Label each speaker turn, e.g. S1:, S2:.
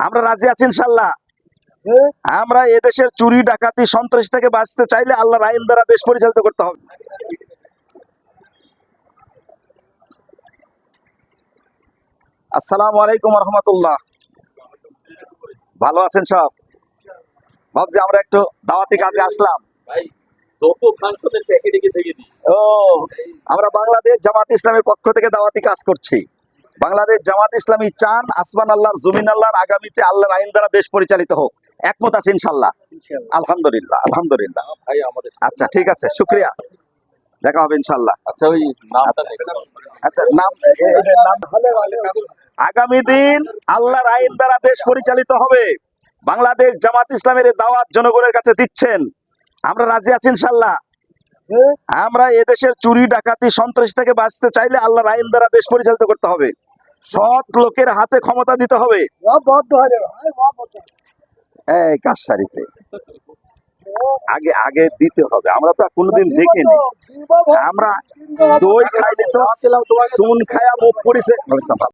S1: আমরা রাজি আছি ইনশাল্লাহ। আমরা এদেশের চুরি ডাকাতি সন্ত্রাস থেকে বাঁচতে চাইলে আল্লাহর আইন দ্বারা দেশ পরিচালিত করতে হবে। আসসালামু আলাইকুম রহমতুল্লাহ ভালো আছেন সব? ভাবছি আমরা একটু দাওয়াতি কাজে আসলাম। ও আমরা বাংলাদেশ জামাত ইসলামের পক্ষ থেকে দাওয়াতি কাজ করছি। বাংলাদেশ জামাত ইসলামী চান আসমান আল্লাহ জমিন আল্লাহর আগামীতে আল্লাহর আইন দ্বারা দেশ পরিচালিত হোক। একমত আছে ইনশাল্লাহ আলহামদুলিল্লাহ আলহামদুলিল্লাহ।
S2: ভাই আমাদের
S1: আচ্ছা ঠিক আছে শুক্রিয়া। দেখা হবে ইনশাল্লাহ
S2: আচ্ছা ওই
S1: আচ্ছা। আচ্ছা নাম আগামী দিন আল্লাহর আইন দ্বারা দেশ পরিচালিত হবে। বাংলাদেশ জামাত ইসলামের দাওয়াত জনগণের কাছে দিচ্ছেন। আমরা রাজি আছি ইনশাল্লাহ আমরা এদেশের চুরি ডাকাতি সন্ত্রাস থেকে বাঁচতে চাইলে আল্লাহর আইন দ্বারা দেশ পরিচালিত করতে হবে। সৎ লোকের হাতে ক্ষমতা দিতে হবে। এই কাজ সারিছে। আগে আগে দিতে হবে। আমরা তো কোনোদিন দেখিনি। আমরা দই খাইলে তো। চুন খায়া মুখ পড়েছে।